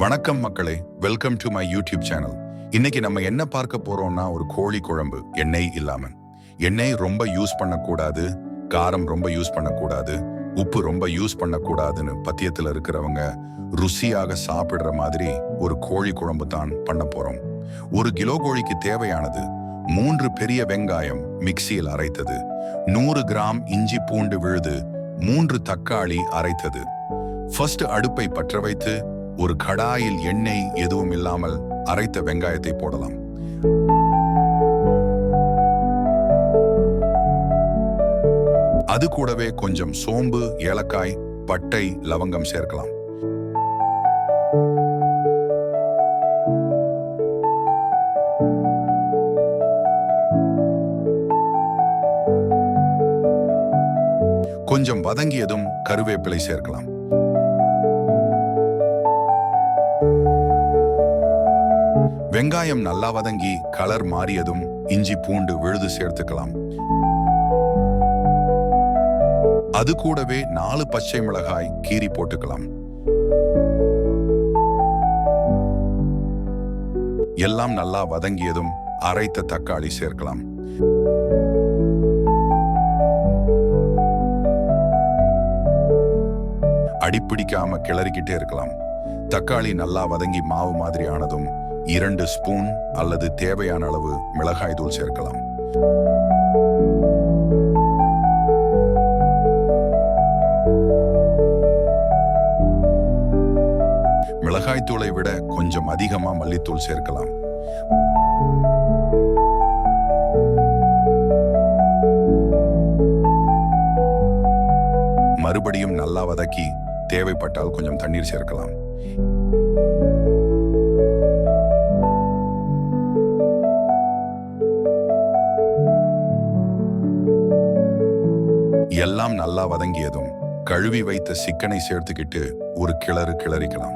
வணக்கம் மக்களே. Welcome to my YouTube channel இன்னைக்கு நம்ம என்ன பார்க்க போறோம்னா ஒரு கோழி குழம்பு எண்ணெய் இல்லாம எண்ணெய் ரொம்ப யூஸ் பண்ணக்கூடாது காரம் ரொம்ப யூஸ் பண்ணக்கூடாது உப்பு ரொம்ப யூஸ் பண்ணக்கூடாதுன்னு பத்தியத்துல இருக்கிறவங்க ருசியாக சாப்பிடுற மாதிரி ஒரு கோழி குழம்பு தான் பண்ண போறோம். ஒரு கிலோ கோழிக்கு தேவையானது மூன்று பெரிய வெங்காயம் மிக்சியில் அரைத்தது நூறு கிராம் இஞ்சி பூண்டு விழுது மூன்று தக்காளி அரைத்தது. ஃபர்ஸ்ட் அடுப்பை பற்ற வைத்து ஒரு கடாயில் எண்ணெய் எதுவும் இல்லாமல் அரைத்த வெங்காயத்தை போடலாம். அது கூடவே கொஞ்சம் சோம்பு ஏலக்காய் பட்டை லவங்கம் சேர்க்கலாம். கொஞ்சம் வதங்கியதும் கருவேப்பிலை சேர்க்கலாம். வெங்காயம் நல்லா வதங்கி கலர் மாறியதும் இஞ்சி பூண்டு விழுது சேர்த்துக்கலாம். அது கூடவே நாலு பச்சை மிளகாய் கீறி போட்டுக்கலாம். எல்லாம் நல்லா வதங்கியதும் அரைத்த தக்காளி சேர்க்கலாம். அடிப்பிடிக்காம கிளறிக்கிட்டே இருக்கலாம். தக்காளி நல்லா வதங்கி மாவு மாதிரி ஆனதும் இரண்டு ஸ்பூன் அல்லது தேவையான அளவு மிளகாய் தூள் சேர்க்கலாம். மிளகாய் தூளை விட கொஞ்சம் அதிகமா மல்லித்தூள் சேர்க்கலாம். மறுபடியும் நல்லா வதக்கி தேவைப்பட்டால் கொஞ்சம் தண்ணீர் சேர்க்கலாம். எல்லாம் நல்லா வதங்கியதும் கழுவி வைத்த சிக்கனை சேர்த்துக்கிட்டு ஒரு கிளறு கிளறிக்கலாம்.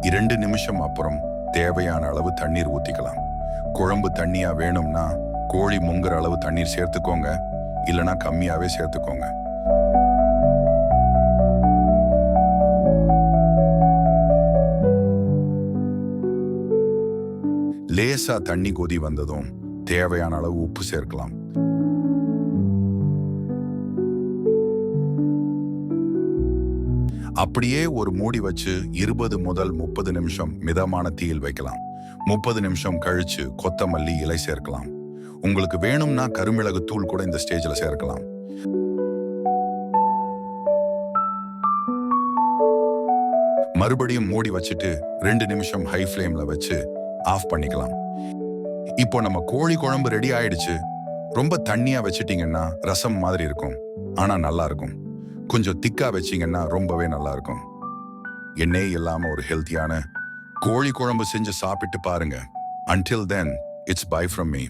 இரண்டு நிமிஷம் அப்புறம் தேவையான அளவு தண்ணீர் ஊத்திக்கலாம். குழம்பு தண்ணியா வேணும்னா கோழி முங்குற அளவு தண்ணீர் சேர்த்துக்கோங்க. இல்லனா கம்மியாவே சேர்த்துக்கோங்க. லேசா தண்ணி கொதி வந்ததும் தேவையான அளவு உப்பு சேர்க்கலாம். அப்படியே ஒரு மூடி வச்சு இருபது முதல் முப்பது நிமிஷம் மிதமான தீயில் வைக்கலாம். முப்பது நிமிஷம் கழிச்சு கொத்தமல்லி இலை சேர்க்கலாம். உங்களுக்கு வேணும்னா கருமிளகு தூள் கூட இந்த ஸ்டேஜில் சேர்க்கலாம். மறுபடியும் மூடி வச்சுட்டு ரெண்டு நிமிஷம் ஹை ஃப்ளேமில் வச்சு ஆஃப் பண்ணிக்கலாம். இப்போ நம்ம கோழி குழம்பு ரெடி ஆயிடுச்சு. ரொம்ப தண்ணியா வச்சிட்டீங்கன்னா ரசம் மாதிரி இருக்கும். ஆனா நல்லா இருக்கும். கொஞ்சம் திக்கா வச்சீங்கன்னா ரொம்பவே நல்லா இருக்கும். எண்ணெய் இல்லாம ஒரு ஹெல்த்தியான கோழி குழம்பு செஞ்சு சாப்பிட்டு பாருங்க. Until then it's bye from me